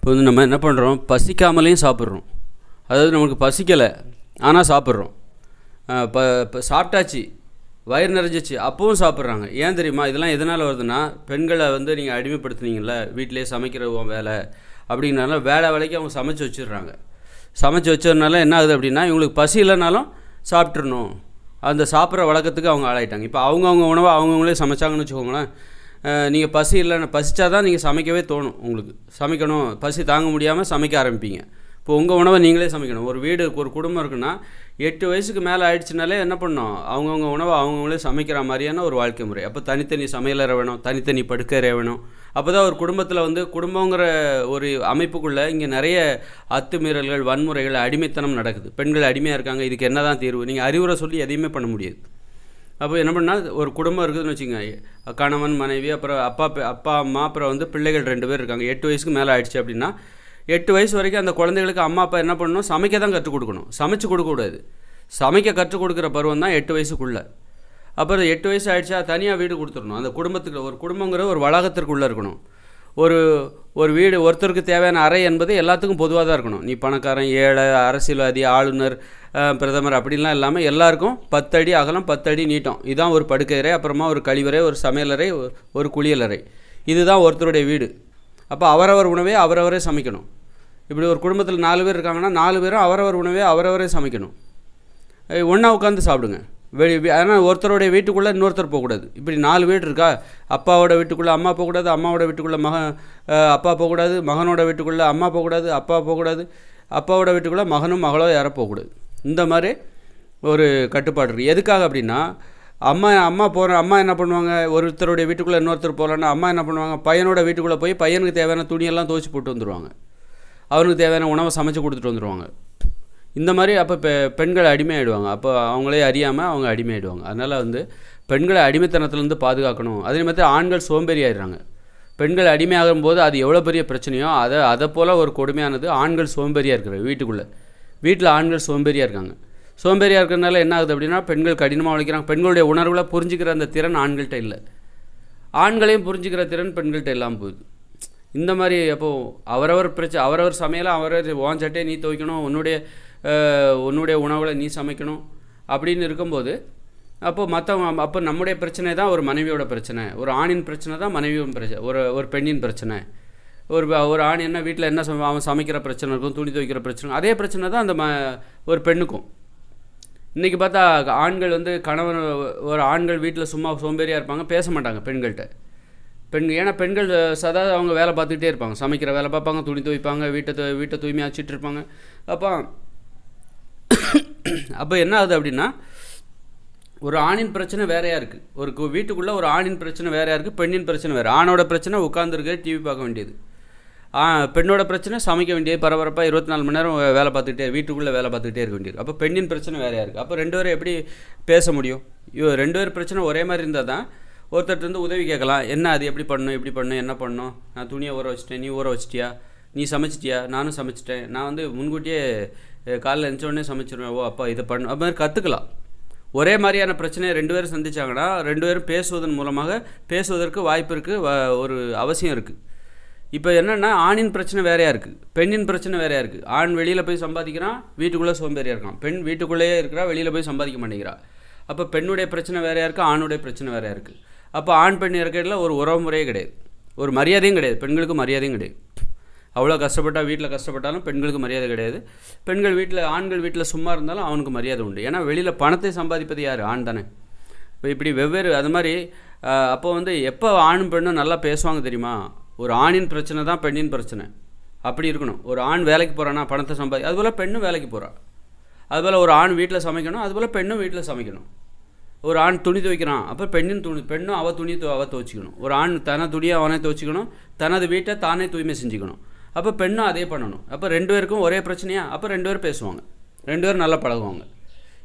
இப்போ வந்து நம்ம என்ன பண்ணுறோம் பசிக்காமலேயும் சாப்பிட்றோம். அதாவது நமக்கு பசிக்கலை ஆனால் சாப்பிட்றோம். ப இப்போ சாப்பிட்டாச்சு வயிறு நிறைஞ்சிச்சு அப்பவும் சாப்பிட்றாங்க. ஏன் தெரியுமா? இதெல்லாம் எதனால் வருதுன்னா பெண்களை வந்து நீங்கள் அடிமைப்படுத்துனீங்கள வீட்டிலேயே சமைக்கிற வேலை அப்படிங்கிறனால வேலை வேலைக்கு அவங்க சமைச்சு வச்சிடுறாங்க. சமைச்சு வச்சதுனால என்ன ஆகுது அப்படின்னா இவங்களுக்கு பசி இல்லைனாலும் சாப்பிட்றணும் அந்த சாப்பிட்ற வழக்கத்துக்கு அவங்க ஆளாயிட்டாங்க. இப்போ அவங்கவுங்க உணவை அவங்கவுங்களே சமைச்சாங்கன்னு வச்சுக்கோங்களேன் நீங்கள் பசி இல்லைன்னா பசிச்சா தான் நீங்கள் சமைக்கவே தோணும் உங்களுக்கு. சமைக்கணும். பசி தாங்க முடியாமல் சமைக்க ஆரம்பிப்பீங்க. இப்போ உங்கள் உணவை நீங்களே சமைக்கணும். ஒரு வீடு ஒரு குடும்பம் இருக்குன்னா எட்டு வயசுக்கு மேலே ஆயிடுச்சுனாலே என்ன பண்ணணும் அவங்கவுங்க உணவை அவங்கவுங்களே சமைக்கிற மாதிரியான ஒரு வாழ்க்கை முறை. அப்போ தனித்தனி சமையலறை வேணும் தனித்தனி படுக்கறை வேணும். அப்போ தான் ஒரு குடும்பத்தில் வந்து குடும்பங்கிற ஒரு அமைப்புக்குள்ளே இங்கே நிறைய அத்துமீறல்கள் வன்முறைகள் அடிமைத்தனம் நடக்குது. பெண்கள் அடிமையாக இருக்காங்க. இதுக்கு என்ன தான் தீர்வு? நீங்கள் அறிவுரை சொல்லி எதையுமே பண்ண முடியாது. அப்போ என்ன பண்ணால் ஒரு குடும்பம் இருக்குதுன்னு வச்சுக்கோங்க. கணவன் மனைவி அப்புறம் அப்பா அப்பா அம்மா அப்புறம் வந்து பிள்ளைகள் ரெண்டு பேர் இருக்காங்க. எட்டு வயசுக்கு மேலே ஆயிடுச்சு அப்படின்னா எட்டு வயசு வரைக்கும் அந்த குழந்தைகளுக்கு அம்மா அப்பா என்ன பண்ணணும்? சமைக்க தான் கற்றுக் கொடுக்கணும். சமைச்சு கொடுக்கக்கூடாது சமைக்க கற்றுக் கொடுக்குற பருவம் தான் எட்டு வயசுக்குள்ளே. அப்புறம் எட்டு வயசு ஆயிடுச்சா தனியாக வீடு கொடுத்துடணும். அந்த குடும்பத்துக்கு ஒரு குடும்பங்கிற ஒரு வளாகத்திற்குள்ளே இருக்கணும். ஒரு ஒரு வீடு ஒருத்தருக்கு தேவையான அறை என்பது எல்லாத்துக்கும் பொதுவாக தான் இருக்கணும். நீ பணக்காரன் ஏழை அரசியல்வாதி ஆளுநர் பிரதமர் அப்படின்லாம் இல்லாமல் எல்லாருக்கும் பத்தடி அகலம் பத்தடி நீட்டம். இதுதான் ஒரு படுக்கையறை அப்புறமா ஒரு கழிவறை ஒரு சமையலறை ஒரு குளியலறை. இதுதான் ஒருத்தருடைய வீடு. அப்போ அவரவர் உணவே அவரவரே சமைக்கணும். இப்படி ஒரு குடும்பத்தில் நாலு பேர் இருக்காங்கன்னா நாலு பேரும் அவரவர் உணவே அவரவரே சமைக்கணும். ஒன்றா உட்காந்து சாப்பிடுங்க. வெளி ஆனால் ஒருத்தருடைய வீட்டுக்குள்ளே இன்னொருத்தர் போகக்கூடாது. இப்படி நாலு வீடு இருக்கா? அப்பாவோட வீட்டுக்குள்ளே அம்மா போகக்கூடாது அம்மாவோட வீட்டுக்குள்ளே மகன் அப்பா போகக்கூடாது மகனோட வீட்டுக்குள்ளே அம்மா போகக்கூடாது அப்பா போகக்கூடாது அப்பாவோட வீட்டுக்குள்ளே மகனும் மகளோ யாரோ போகக்கூடாது. இந்த மாதிரி ஒரு கட்டுப்பாடு இருக்குது எதுக்காக அப்படின்னா அம்மா அம்மா போகிற அம்மா என்ன பண்ணுவாங்க? ஒருத்தருடைய வீட்டுக்குள்ளே இன்னொருத்தர் போகலன்னா அம்மா என்ன பண்ணுவாங்க? பையனோட வீட்டுக்குள்ளே போய் பையனுக்கு தேவையான துணியெல்லாம் துவைச்சி போட்டு வந்துடுவாங்க அவனுக்கு தேவையான உணவை சமைச்சு கொடுத்துட்டு வந்துடுவாங்க இந்த மாதிரி அப்போ பெ பெண்கள் அடிமையாயிடுவாங்க. அப்போ அவங்களே அறியாமல் அவங்க அடிமையாயிடுவாங்க. அதனால் வந்து பெண்களை அடிமைத்தனத்துலேருந்து பாதுகாக்கணும். அதே மாதிரி ஆண்கள் சோம்பேறி ஆயிடுறாங்க பெண்கள் அடிமையாகும் போது அது எவ்வளோ பெரிய பிரச்சனையோ அதை அதை போல் ஒரு கொடுமையானது ஆண்கள் சோம்பேறியாக இருக்கிற வீட்டுக்குள்ளே. வீட்டில் ஆண்கள் சோம்பேறியாக இருக்காங்க. சோம்பேறியாக இருக்கிறதுனால என்ன ஆகுது அப்படின்னா பெண்கள் கடினமாக உழைக்கிறாங்க. பெண்களுடைய உணர்வுகளை புரிஞ்சுக்கிற அந்த திறன் ஆண்கள்கிட்ட இல்லை. ஆண்களையும் புரிஞ்சுக்கிற திறன் பெண்கள்கிட்ட இல்லாமல் போகுது. இந்த மாதிரி அப்போது அவரவர் பிரச்சனை அவரவர் சமையலாக அவரவர் ஓஞ்சட்டே நீ துவைக்கணும். உன்னுடைய உன்னுடைய உணவுகளை நீ சமைக்கணும் அப்படின்னு இருக்கும்போது அப்போ மற்றவங்க அப்போ நம்முடைய பிரச்சனை தான் ஒரு மனைவியோட பிரச்சனை. ஒரு ஆணின் பிரச்சனை தான் மனைவியோட பிரச்சனை ஒரு ஒரு பெண்ணின் பிரச்சனை. ஒரு ஒரு ஆண் என்ன வீட்டில் என்ன சம அவன் சமைக்கிற பிரச்சனை இருக்கும் துணி துவைக்கிற பிரச்சனை அதே பிரச்சனை தான் அந்த ம ஒரு பெண்ணுக்கும். இன்றைக்கி பார்த்தா ஆண்கள் வந்து கணவன் ஒரு ஆண்கள் வீட்டில் சும்மா சோம்பேறியாக இருப்பாங்க பேச மாட்டாங்க பெண்கள்கிட்ட பெண் ஏன்னா பெண்கள் சதா அவங்க வேலை பார்த்துக்கிட்டே இருப்பாங்க. சமைக்கிற வேலை பார்ப்பாங்க துணி துவைப்பாங்க வீட்டை வீட்டை தூய்மையாக வச்சுட்டு இருப்பாங்க. அப்போ அப்போ என்ன ஆகுது அப்படின்னா ஒரு ஆணின் பிரச்சனை வேறையாக இருக்குது ஒரு வீட்டுக்குள்ளே ஒரு ஆணின் பிரச்சனை வேறையாக இருக்குது பெண்ணின் பிரச்சனை வேறு. ஆணோட பிரச்சனை உட்காந்துருக்கு டிவி பார்க்க வேண்டியது. பெண்ணோட பிரச்சனை சமைக்க வேண்டியது பரபரப்பாக இருபத்தி நாலு மணி நேரம் வேலை பார்த்துக்கிட்டே வீட்டுக்குள்ளே வேலை பார்த்துக்கிட்டே இருக்க வேண்டியது. அப்போ பெண்ணின் பிரச்சனை வேறையாக இருக்குது அப்போ ரெண்டு பேரும் எப்படி பேச முடியும்? ஐயோ ரெண்டு பேர் பிரச்சனை ஒரே மாதிரி இருந்தால் தான் ஒருத்தர்கிட்ட இருந்து உதவி கேட்கலாம். என்ன அது எப்படி பண்ணணும் எப்படி பண்ணணும் என்ன பண்ணணும் நான் துணியை ஊற வச்சிட்டேன் நீ ஊற வச்சிட்டியா? நீ சமைச்சிட்டியா? நானும் சமைச்சிட்டேன். நான் வந்து முன்கூட்டியே காலைல எழுந்த உடனே சமைச்சிருவேன். ஓ அப்பா இதை பண்ணு. அது மாதிரி கற்றுக்கலாம் ஒரே மாதிரியான பிரச்சனையை ரெண்டு பேரும் சந்திச்சாங்கன்னா ரெண்டு பேரும் பேசுவதன் மூலமாக பேசுவதற்கு வாய்ப்பு இருக்குது ஒரு அவசியம் இருக்குது இப்போ என்னென்னா ஆணின் பிரச்சனை வேறையாக இருக்குது பெண்ணின் பிரச்சனை வேறையாக இருக்குது ஆண் வெளியில் போய் சம்பாதிக்கிறான் வீட்டுக்குள்ளே சோம்பேறியாக இருக்கான். பெண் வீட்டுக்குள்ளேயே இருக்கிறா வெளியில் போய் சம்பாதிக்க மாட்டேங்கிறா. அப்போ பெண்ணுடைய பிரச்சனை வேறையாக இருக்குது ஆணுடைய பிரச்சனை வேறையாக இருக்குது அப்போ ஆண் பெண் இருக்கிறதுல ஒரு உறவு முறையே கிடையாது. ஒரு மரியாதையும் கிடையாது. பெண்களுக்கு மரியாதையும் கிடையாது. அவ்வளோ கஷ்டப்பட்டால் வீட்டில் கஷ்டப்பட்டாலும் பெண்களுக்கு மரியாதை கிடையாது. பெண்கள் வீட்டில் ஆண்கள் வீட்டில் சும்மா இருந்தாலும் அவனுக்கு மரியாதை உண்டு. ஏன்னா வெளியில் பணத்தை சம்பாதிப்பது யார்? ஆண் தானே. இப்போ இப்படி வெவ்வேறு அது மாதிரி அப்போ வந்து எப்போ ஆணும் பெண்ணும் நல்லா பேசுவாங்க தெரியுமா? ஒரு ஆணின் பிரச்சனை தான் பெண்ணின் பிரச்சனை. அப்படி இருக்கணும். ஒரு ஆண் வேலைக்கு போகிறானா பணத்தை சம்பாதி அதுபோல் பெண்ணும் வேலைக்கு போகிறான் அதுபோல் ஒரு ஆண் வீட்டில் சமைக்கணும் அதுபோல் பெண்ணும் வீட்டில் சமைக்கணும். ஒரு ஆண் துணி துவைக்கிறான் அப்போ பெண்ணின் துணி பெண்ணும் அவள் துணி அவள் அவ துவைச்சிக்கணும். ஒரு ஆண் தன துணியை அவனே துவைச்சிக்கணும் தனது வீட்டை தானே தூய்மை செஞ்சுக்கணும். அப்போ பெண்ணும் அதே பண்ணணும். அப்போ ரெண்டு பேருக்கும் ஒரே பிரச்சனையா? அப்போ ரெண்டு பேரும் பேசுவாங்க. ரெண்டு பேரும் நல்லா பழகுவாங்க.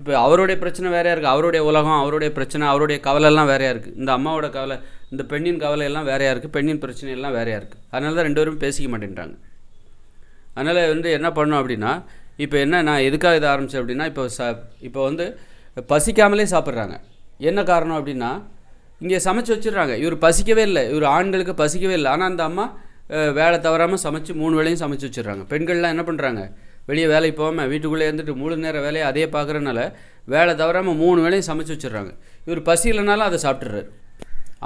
இப்போ அவருடைய பிரச்சனை வேறையாக இருக்குது அவருடைய உலகம் அவருடைய பிரச்சனை அவருடைய கவலைலாம் வேறையாக இருக்குது இந்த அம்மாவோட கவலை இந்த பெண்ணின் கவலை எல்லாம் வேறையாக இருக்குது பெண்ணின் பிரச்சனை எல்லாம் வேறையாக இருக்குது அதனால தான் ரெண்டு பேரும் பேசிக்க மாட்டேன்றாங்க. அதனால் வந்து என்ன பண்ணோம் அப்படின்னா இப்போ என்ன நான் எதுக்காக இதை ஆரம்பித்தேன் அப்படின்னா இப்போ ச இப்போ வந்து பசிக்காமலே சாப்பிட்றாங்க. என்ன காரணம் அப்படின்னா இங்கே சமைச்சு வச்சிடுறாங்க. இவர் பசிக்கவே இல்லை. இவர் ஆண்களுக்கு பசிக்கவே இல்லை. ஆனால் அந்த அம்மா வேலை தவறாமல் சமைச்சு மூணு வேலையும் சமைச்சு வச்சிடுறாங்க. பெண்கள்லாம் என்ன பண்ணுறாங்க வெளியே வேலைக்கு போகாமல் வீட்டுக்குள்ளே இருந்துட்டு முழு நேர வேலையை அதே பார்க்குறனால வேலை தவறாமல் மூணு வேலையும் சமைச்சு வச்சிடுறாங்க. இவர் பசி இல்லைனாலும் அதை சாப்பிட்றாரு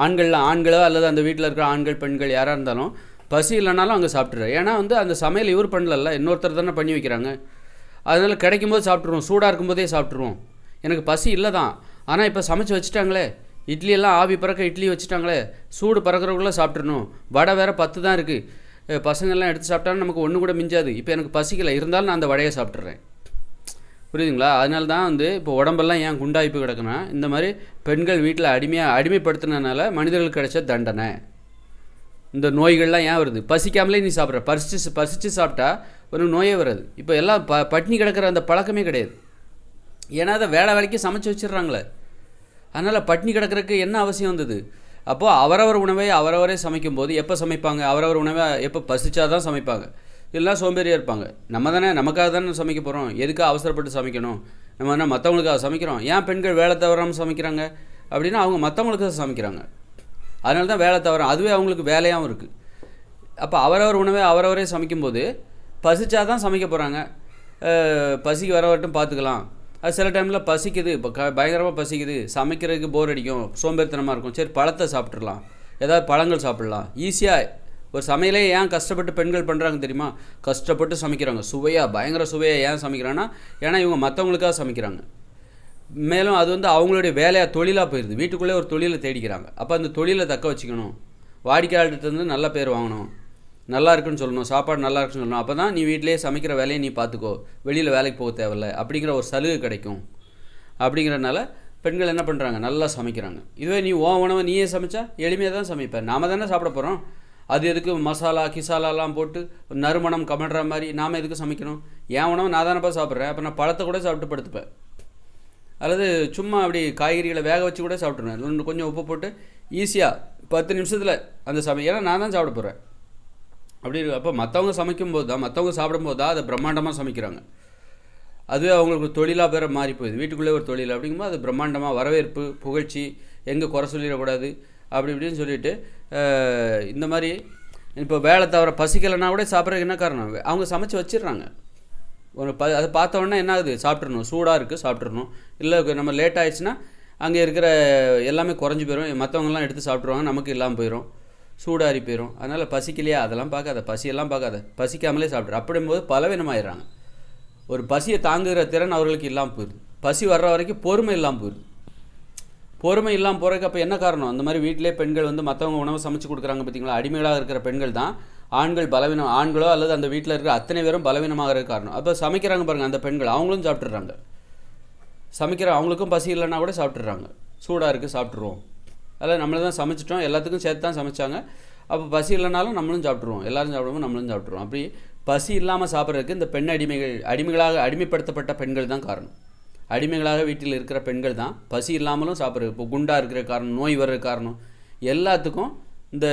ஆண்கள்லாம் ஆண்களோ அல்லது அந்த வீட்டில் இருக்கிற ஆண்கள் பெண்கள் யாராக இருந்தாலும் பசி இல்லைனாலும் அங்கே சாப்பிட்றாரு ஏன்னா வந்து அந்த சமையல் இவர் பண்ணலல்ல இன்னொருத்தர் தானே பண்ணி வைக்கிறாங்க. அதனால் கிடைக்கும்போது சாப்பிட்ருவோம் சூடாக இருக்கும்போதே சாப்பிட்ருவோம் எனக்கு பசி இல்லை தான் ஆனால் இப்போ சமைச்சு வச்சுட்டாங்களே. இட்லியெல்லாம் ஆவி பறக்க இட்லி வச்சுட்டாங்களே சூடு பறக்கிறவங்கள சாப்பிட்றணும் வடை வேறு பத்து தான் இருக்குது பசங்கள்லாம் எடுத்து சாப்பிட்டாலும் நமக்கு ஒன்று கூட மிஞ்சாது. இப்போ எனக்கு பசிக்கலை. இருந்தாலும் நான் அந்த வடையை சாப்பிட்றேன் புரியுதுங்களா? அதனால தான் வந்து இப்போ உடம்பெல்லாம் ஏன் குண்டாய்ப்பு கிடக்குன்னா இந்த மாதிரி பெண்கள் வீட்டில் அடிமையாக அடிமைப்படுத்தினனால மனிதர்களுக்கு கிடைச்ச தண்டனை. இந்த நோய்கள்லாம் ஏன் வருது? பசிக்காமலே நீ சாப்பிட்ற. பசிச்சு பசிச்சு சாப்பிட்டா ஒரு நோயே வராது. இப்போ எல்லாம் ப பட்னி கிடக்கிற அந்த பழக்கமே கிடையாது. ஏன்னா அதை வேலை வேலைக்கு சமைச்சு வச்சிடுறாங்களே. அதனால் பட்னி கிடக்கிறதுக்கு என்ன அவசியம் வந்தது? அப்போது அவரவர் உணவை அவரவரே சமைக்கும் போது எப்போ சமைப்பாங்க? அவரவர் உணவை எப்போ பசிச்சாதான் சமைப்பாங்க. எல்லாம் சோம்பேறியாக இருப்பாங்க. நம்ம தானே நமக்காக தானே சமைக்க போகிறோம் எதுக்காக அவசரப்பட்டு சமைக்கணும்? நம்ம என்ன மற்றவங்களுக்காக சமைக்கிறோம்? ஏன் பெண்கள் வேலை தவறாமல் சமைக்கிறாங்க? அப்படின்னா அவங்க மற்றவங்களுக்காக சமைக்கிறாங்க. அதனால தான் வேலை தவறும் அதுவே அவங்களுக்கு வேலையாகவும் இருக்குது அப்போ அவரவர் உணவை அவரவரே சமைக்கும்போது பசிச்சா தான் சமைக்க போகிறாங்க பசிக்கு வரவட்டும் பார்த்துக்கலாம். அது சில டைமில் பசிக்குது. இப்போ க பயங்கரமாக பசிக்குது. சமைக்கிறதுக்கு போர் அடிக்கும். சோம்பேறித்தனமாக இருக்கும். சரி பழத்தை சாப்பிட்றலாம் ஏதாவது பழங்கள் சாப்பிட்லாம். ஈஸியாக ஒரு சமையலே ஏன் கஷ்டப்பட்டு பெண்கள் பண்ணுறாங்க தெரியுமா? கஷ்டப்பட்டு சமைக்கிறாங்க. சுவையாக பயங்கர சுவையாக ஏன் சமைக்கிறாங்கன்னா ஏன்னா இவங்க மற்றவங்களுக்காக சமைக்கிறாங்க. மேலும் அது வந்து அவங்களுடைய வேலையாக தொழிலாக போயிடுது வீட்டுக்குள்ளே ஒரு தொழிலை தேடிக்கிறாங்க. அப்போ அந்த தொழிலை தக்க வச்சுக்கணும். வாடிக்கையாளர்கிட்ட இருந்து நல்ல பேர் வாங்கணும். நல்லா இருக்குன்னு சொல்லணும் சாப்பாடு நல்லா இருக்குன்னு சொல்லணும். அப்போ தான் நீ வீட்டிலேயே சமைக்கிற வேலையை நீ பார்த்துக்கோ வெளியில் வேலைக்கு போக தேவையில்ல. அப்படிங்கிற ஒரு சலுகை கிடைக்கும். அப்படிங்கிறனால பெண்கள் என்ன பண்ணுறாங்க நல்லா சமைக்கிறாங்க. இதுவே நீ ஓ உணவை நீயே சமைச்சா எளிமையாக தான் சமைப்பேன் நாம் தானே சாப்பிட போகிறோம் அது எதுக்கு மசாலா கிசாலாலாம் போட்டு நறுமணம் கமடுற மாதிரி நாம் எதுக்கு சமைக்கணும்? என் உணவை நான் தானேப்பா சாப்பிட்றேன். அப்போ நான் பழத்தை கூட சாப்பிட்டு படுத்துப்பேன். அல்லது சும்மா அப்படி காய்கறிகளை வேக வச்சு கூட சாப்பிட்ருவேன் கொஞ்சம் உப்பு போட்டு ஈஸியாக பத்து நிமிஷத்தில் அந்த சமை ஏன்னா நான் தான் சாப்பிட போகிறேன் அப்படி இருக்கு. அப்போ மற்றவங்க சமைக்கும்போது தான் மற்றவங்க சாப்பிடும்போது தான் அதை பிரம்மாண்டமாக சமைக்கிறாங்க. அதுவே அவங்களுக்கு தொழிலாக பேர மாறி போகுது. வீட்டுக்குள்ளே ஒரு தொழில் அப்படிங்கும்போது அது பிரம்மாண்டமாக வரவேற்பு புகழ்ச்சி எங்கே குறை சொல்லிடக்கூடாது அப்படி இப்படின்னு சொல்லிட்டு இந்த மாதிரி இப்போ வேலை தவிர பசிக்கலைன்னா கூட சாப்பிட்றதுக்கு என்ன காரணம்? அவங்க சமைச்சு வச்சிடுறாங்க. ஒரு ப அதை பார்த்தோன்னா என்ன ஆகுது? சாப்பிட்றணும் சூடாக இருக்குது சாப்பிட்றணும் இல்லை நம்ம லேட் ஆயிடுச்சுன்னா அங்கே இருக்கிற எல்லாமே குறைஞ்சி போயிடும் மற்றவங்கலாம் எடுத்து சாப்பிட்ருவாங்க நமக்கு இல்லாமல் போயிடும் சூடாரி போயிடும் அதனால் பசிக்கலையா? அதெல்லாம் பார்க்காத. பசியெல்லாம் பார்க்காத. பசிக்காமலே சாப்பிட்ற. அப்படிங்கும்போது பலவீனமாயிடுறாங்க. ஒரு பசியை தாங்குகிற திறன் அவர்களுக்கு இல்லாமல் போயிடுது. பசி வர்ற வரைக்கும் பொறுமை இல்லாமல் போயிடுது. பொறுமை இல்லாமல் போகிறதுக்கு அப்போ என்ன காரணம்? அந்த மாதிரி வீட்டிலே பெண்கள் வந்து மற்றவங்க உணவு சமைச்சு கொடுக்குறாங்க பார்த்தீங்களா அடிமைகளாக இருக்கிற பெண்கள் தான் ஆண்கள் பலவீனம் ஆண்களோ அல்லது அந்த வீட்டில் இருக்கிற அத்தனை பேரும் பலவீனமாகிற காரணம். அப்போ சமைக்கிறாங்க பாருங்கள் அந்த பெண்கள். அவங்களும் சாப்பிட்றாங்க சமைக்கிற அவங்களுக்கும் பசி இல்லைன்னா கூட சாப்பிட்றாங்க சூடாக இருக்குது சாப்பிட்ருவோம் அதில் நம்மளே தான் சமைச்சிட்டோம். எல்லாத்துக்கும் சேர்த்து தான் சமைச்சாங்க. அப்போ பசி இல்லைனாலும் நம்மளும் சாப்பிட்ருவோம் எல்லாரும் சாப்பிடுவோம் நம்மளும் சாப்பிட்ருவோம் அப்படி பசி இல்லாமல் சாப்பிட்றதுக்கு இந்த பெண் அடிமைகள் அடிமைகளாக அடிமைப்படுத்தப்பட்ட பெண்கள் தான் காரணம். அடிமைகளாக வீட்டில் இருக்கிற பெண்கள் தான் பசி இல்லாமலும் சாப்பிட்றது இப்போ குண்டாக இருக்கிற காரணம் நோய் வர்ற காரணம் எல்லாத்துக்கும் இந்த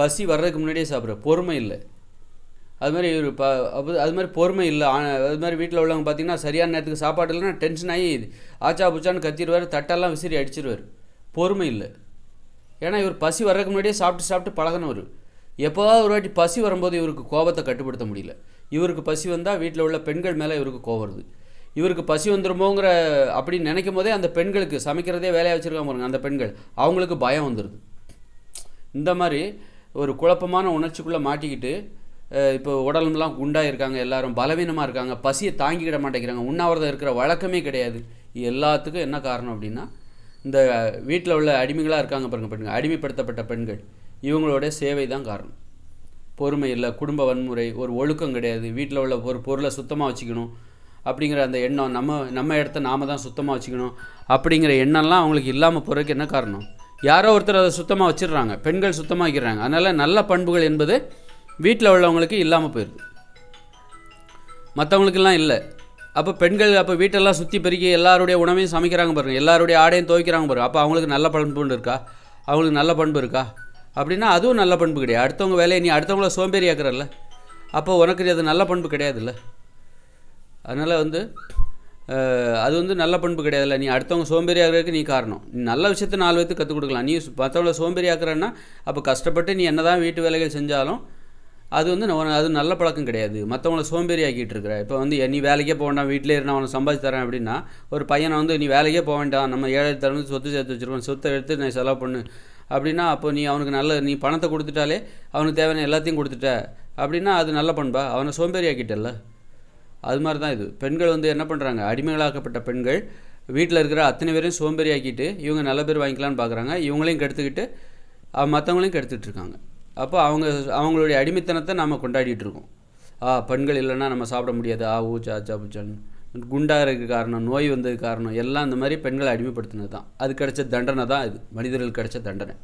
பசி வர்றதுக்கு முன்னாடியே சாப்பிட்ற பொறுமை இல்லை. அது மாதிரி ஒரு ப அது மாதிரி பொறுமை இல்லை. அது மாதிரி வீட்டில் உள்ளவங்க பார்த்தீங்கன்னா சரியான நேரத்துக்கு சாப்பாடு இல்லைன்னா டென்ஷன் ஆகி ஆச்சா புச்சான்னு கத்திடுவார் தட்டெல்லாம் விசிறி அடிச்சிருவார். பொறுமை இல்லை. ஏன்னா இவர் பசி வர்றதுக்கு முன்னாடியே சாப்பிட்டு சாப்பிட்டு பழகினவர். எப்போவாவது ஒரு வாட்டி பசி வரும்போது இவருக்கு கோபத்தை கட்டுப்படுத்த முடியல. இவருக்கு பசி வந்தால் வீட்டில் உள்ள பெண்கள் மேலே இவருக்கு கோவம் வருது. இவருக்கு பசி வந்துருமோங்கிற அப்படின்னு நினைக்கும் போதே அந்த பெண்களுக்கு சமைக்கிறதே வேலையாக வச்சுருக்காங்க பாருங்க அந்த பெண்கள். அவங்களுக்கு பயம் வந்துடுது இந்த மாதிரி ஒரு குழப்பமான உணர்ச்சிக்குள்ளே மாட்டிக்கிட்டு இப்போ உடலம்லாம் குண்டாக இருக்காங்க எல்லாரும் பலவீனமாக இருக்காங்க பசியை தாங்கிக்கிட மாட்டேங்கிறாங்க உண்ணாவிரதம் இருக்கிற வழக்கமே கிடையாது. எல்லாத்துக்கும் என்ன காரணம் அப்படின்னா இந்த வீட்டில் உள்ள அடிமைகளாக இருக்காங்க பாருங்கள் பெண்கள். அடிமைப்படுத்தப்பட்ட பெண்கள். இவங்களோட சேவை தான் காரணம். பொறுமை இல்லை குடும்ப வன்முறை ஒரு ஒழுக்கம் கிடையாது. வீட்டில் உள்ள ஒரு பொருளை சுத்தமாக வச்சுக்கணும் அப்படிங்கிற அந்த எண்ணம் நம்ம நம்ம இடத்த நாம தான் சுத்தமாக வச்சுக்கணும் அப்படிங்கிற எண்ணம்லாம் அவங்களுக்கு இல்லாமல் போகிறதுக்கு என்ன காரணம்? யாரோ ஒருத்தர் அதை சுத்தமாக வச்சிடுறாங்க. பெண்கள் சுத்தமாக வைக்கிறாங்க அதனால் நல்ல பண்புகள் என்பது வீட்டில் உள்ளவங்களுக்கு இல்லாமல் போயிடுது மற்றவங்களுக்கெல்லாம் இல்லை. அப்போ பெண்கள் அப்போ வீட்டெல்லாம் சுற்றி பெருக்கி எல்லாருடைய உணவையும் சமைக்கிறாங்க பாருங்க. எல்லாருடைய ஆடையும் துவைக்கிறாங்க பாருங்க. அப்போ அவங்களுக்கு நல்ல பண்பு இருக்கா? அவங்களுக்கு நல்ல பண்பு இருக்கா? அப்படின்னா அதுவும் நல்ல பண்பு கிடையாது. அடுத்தவங்க வேலையை நீ அடுத்தவங்கள சோம்பேறி ஆக்குறல்ல. அப்போ உனக்கு அது நல்ல பண்பு கிடையாதுல்ல. அதனால் வந்து அது வந்து நல்ல பண்பு கிடையாதுல்ல. நீ அடுத்தவங்க சோம்பேறி ஆகிறதுக்கு நீ காரணம். நீ நல்ல விஷயத்த நாலு பேர்த்துக்கு கற்றுக் கொடுக்கலாம். நீ மற்றவங்கள சோம்பேறி ஆக்குறன்னா அப்போ கஷ்டப்பட்டு நீ என்ன தான் வீட்டு வேலைகள் செஞ்சாலும் அது வந்து நான் அது நல்ல பழக்கம் கிடையாது. மற்றவங்கள சோம்பேறி ஆக்கிட்டு இருக்கிற இப்போ வந்து நீ வேலைக்கே போக வேண்டாம். வீட்டிலே இருந்து அவனை சம்பாதிச்சு தரேன் அப்படின்னா ஒரு பையனை வந்து நீ வேலைக்கே போக வேண்டாம். நம்ம ஏழை தரம் சொத்து சேர்த்து வச்சுருக்கோம். சொத்தை எடுத்து நான் செலவு பண்ணு. அப்படின்னா அப்போ நீ அவனுக்கு நல்ல நீ பணத்தை கொடுத்துட்டாலே அவனுக்கு தேவையான எல்லாத்தையும் கொடுத்துட்ட. அப்படின்னா அது நல்ல பண்பா? அவனை சோம்பேறி ஆக்கிட்டல்ல அது மாதிரி தான் இது. பெண்கள் வந்து என்ன பண்ணுறாங்க அடிமைகளாக்கப்பட்ட பெண்கள் வீட்டில் இருக்கிற அத்தனை பேரையும் சோம்பேறி ஆக்கிட்டு இவங்க நல்ல பேர் வாங்கிக்கலாம்னு பார்க்குறாங்க இவங்களையும் கெடுத்துக்கிட்டு மற்றவங்களையும் கெடுத்துட்ருக்காங்க அப்போ அவங்க அவங்களுடைய அடிமைத்தனத்தை நாம் கொண்டாடிட்டு இருக்கோம் ஆ பெண்கள் இல்லைன்னா நம்ம சாப்பிட முடியாது. ஆ ஊச்சா ஆச்சா பூச்சான்னு குண்டாகிறதுக்கு காரணம் நோய் வந்ததுக்கு காரணம் எல்லாம் இந்த மாதிரி பெண்களை அடிமைப்படுத்தினது தான் அது கிடைச்ச தண்டனை தான் இது. மனிதர்கள் கிடைச்ச தண்டனை.